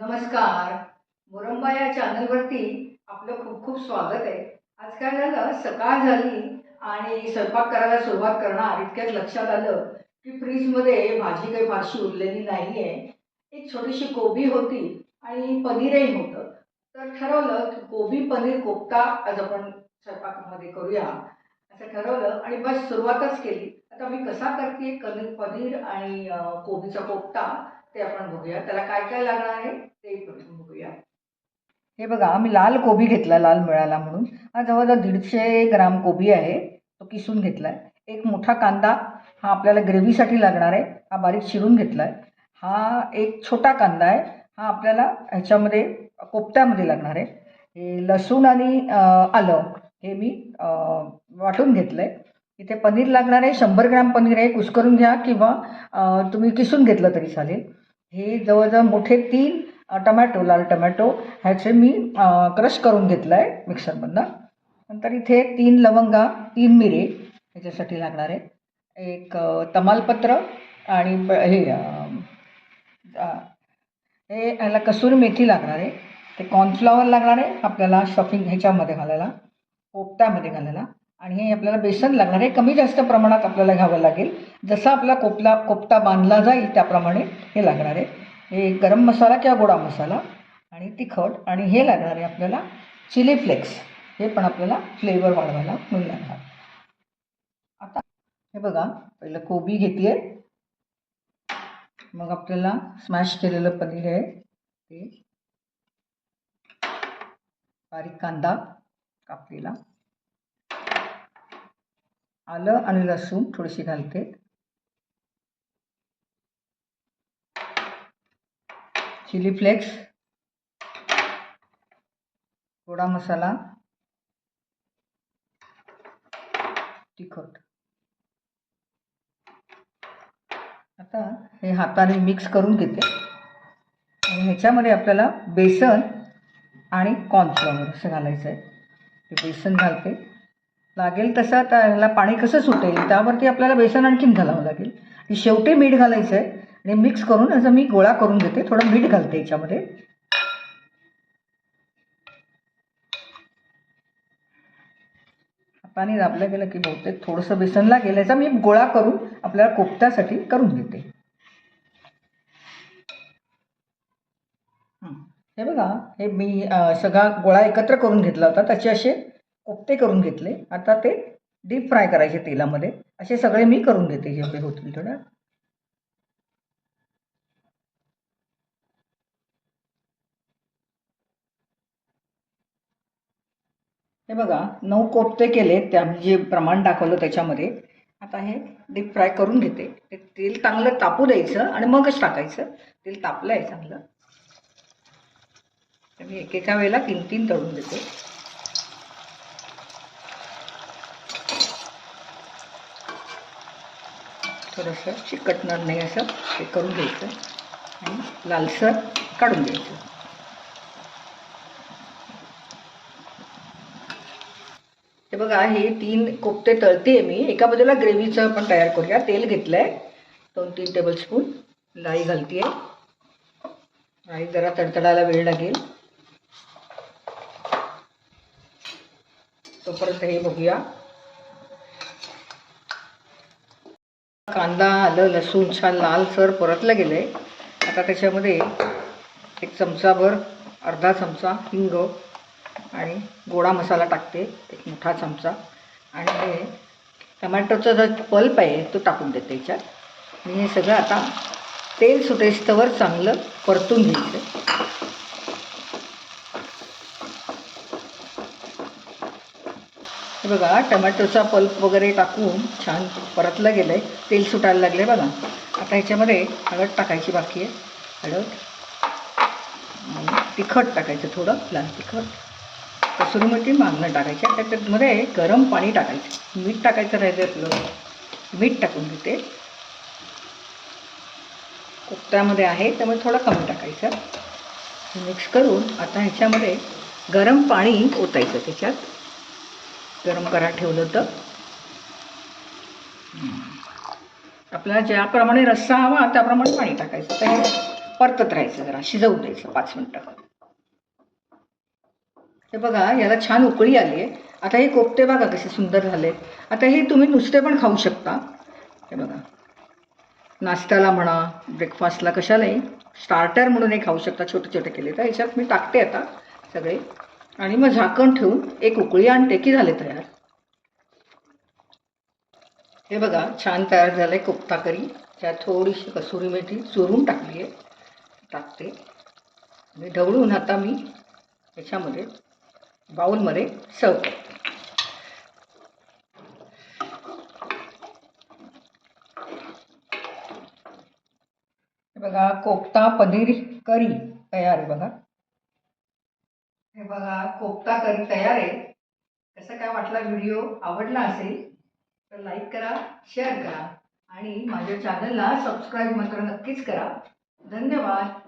नमस्कार. मुरंबा या चॅनलवरती आपलं खूप खूप स्वागत आहे. आज काय झालं सकाळ झाली आणि स्वयंपाक करायला सुरुवात करणार इतक्यात लक्षात आलं की फ्रीजमध्ये भाजी काही फारशी उरलेली नाही आहे एक छोटीशी कोबी होती आणि पनीरही होतं. तर ठरवलं की कोबी पनीर कोफ्ता आज आपण स्वयंपाकामध्ये करूया. असं ठरवलं आणि बस सुरुवातच केली. आता मी कसा करते? कनीर पनीर आणि कोबीचा कोफ्ता. ते आपण बघूया. त्याला काय काय लागणार आहे ते प्रथम बघूया. हे बघा मी लाल कोबी घेतला लाल मिळाला म्हणून. हा जवळजवळ दीडशे ग्राम कोबी आहे तो किसून घेतला आहे एक मोठा कांदा हा आपल्याला ग्रेव्हीसाठी लागणार आहे. हा बारीक चिरून घेतला आहे हा एक छोटा कांदा आहे. हा आपल्याला ह्याच्यामध्ये कोपत्यामध्ये लागणार आहे. हे लसूण आणि आलं हे मी वाटून घेतलं आहे इथे पनीर लागणार आहे. शंभर ग्राम पनीर आहे. कुस्करून घ्या किंवा तुम्ही किसून घेतलं तरी चालेल. हे जवळजवळ मोठे तीन टमॅटो लाल टमॅटो ह्याचे मी क्रश करून घेतलं आहे मिक्सरमधनं. नंतर इथे तीन लवंगा तीन मिरे ह्याच्यासाठी लागणार आहे. एक तमालपत्र आणि हे हे ह्याला कसुरी मेथी लागणार आहे. ते कॉर्नफ्लॉवर लागणार आहे आपल्याला स्टफिंग ह्याच्यामध्ये घालायला पोपट्यामध्ये घालायला. आणि हे आपल्याला बेसन लागणार आहे. कमी जास्त प्रमाणात आपल्याला घ्यावं लागेल. जसा आपला कोपला कोपता बांधला जाईल त्याप्रमाणे हे लागणार आहे. हे गरम मसाला किंवा गोडा मसाला आणि तिखट आणि हे लागणार आहे आपल्याला चिली फ्लेक्स. हे पण आपल्याला फ्लेवर वाढवायला म्हणून लागणार. आता हे बघा पहिलं कोबी घेते मग आपल्याला स्मॅश केलेलं पनीर आहे. ते बारीक कांदा कापलेला. आलं आणि लसूण थोडीशी घालते. Chili flakes. गोडा मसाला. तिखट. आता हे हाताने मिक्स करून घेते. आणि ह्याच्यामध्ये आपल्याला बेसन आणि कॉर्नफ्लॉवर असं घालायचं आहे ते बेसन घालते. लागेल तसा त्याला पाणी कसं सुटेल त्यावरती आपल्याला बेसन आणखीन घालावं लागेल. आणि शेवटी मीठ घालायचं आहे आणि मिक्स करून असं मी गोळा करून घेते. थोडं मीठ घालते याच्यामध्ये. हाताने दाबलं गेलं की बहुतेक थोडंसं बेसन लागेल याचा मी गोळा करून आपल्याला कोपत्यासाठी करून घेते. हे. बघा हे मी सगळा गोळा एकत्र करून घेतला होता. त्याचे असे कोफ्ते करून घेतले. आता ते डीप फ्राय करायचे तेलामध्ये. असे सगळे मी करून घेते जेवढे होतील थोड्या हे बघा नऊ कोफ्ते केले त्या जे प्रमाण दाखवलं त्याच्यामध्ये. आता हे डीप फ्राय करून घेते. ते तेल चांगलं तापू द्यायचं आणि मगच टाकायचं. तेल तापलं आहे चांगलं. तर मी एकेका वेळेला तीन तीन तळून देते. थोडंसं चिकटणार नाही असं ते आणि लालसर काढून घ्यायचं. हे बघा, हे तीन कोफ्ते तळते मी. एका बाजूला ग्रेव्हीचं पण तयार करूया. तेल दोन तीन टेबलस्पून राई घालते आहे राई जरा वेळ लागेल. तोपर्यंत हे बघूया. कांदा आलं लसूण छान लालसर परतलं गेलं. आहे आता त्याच्यामध्ये एक चमचाभर अर्धा चमचा हिंग आणि गोडा मसाला टाकते एक मोठा चमचा. आणि हे टमॅटोचा जो पल्प आहे तो टाकून देते याच्यात. आणि हे सगळं आता तेल सुटेस्तवर चांगलं परतून घ्यायचं बघा टमॅटोचा पल्प वगैरे टाकून छान परतलं गेलं आहे तेल सुटायला लागलं आहे बघा. आता ह्याच्यामध्ये हळद टाकायची बाकी आहे. हळद. तिखट टाकायचं थोडं लाल तिखट. कसुरी मेथी मागणं टाकायच्या त्याच्यामध्ये गरम पाणी टाकायचं. मीठ टाकायचं राहिलं आपलं. मीठ टाकून घेते. कोफ्त्यामध्ये आहे त्यामुळे थोडं कमी टाकायचं. मिक्स करून आता ह्याच्यामध्ये गरम पाणी ओतायचं त्याच्यात. गरम करा ठेवलं तर. आपल्याला ज्याप्रमाणे रस्सा हवा त्याप्रमाणे पाणी टाकायचं. तर हे परतत राहायचं जरा शिजवू द्यायचं पाच मिनटं. हे बघा याला छान उकळी आली आहे आता हे कोपते बघा कसे सुंदर झाले आता हे तुम्ही नुसते पण खाऊ शकता. हे बघा. नाश्त्याला म्हणा ब्रेकफास्टला कशालाही स्टार्टर म्हणून हे खाऊ शकता. छोटे छोटे केले तर. ह्याच्यात मी टाकते आता सगळे. आणि मग झाकण ठेवून एक उकळी आणते की झाले तयार. हे बघा छान तयार झालं आहे कोफ्ता करी. त्यात थोडीशी कसुरी मेथी चुरून टाकली आहे टाकते. आणि ढवळून आता मी याच्यामध्ये बाऊलमध्ये सर्व करते हे बघा कोफ्ता पनीर करी तयार आहे बघा. बघा कर करी तयार आहे. कसा काय वाटला व्हिडिओ आवडला असेल तर लाईक करा शेअर करा आणि माझ्या चॅनलला सबस्क्राईब मात्र नक्कीच करा. धन्यवाद.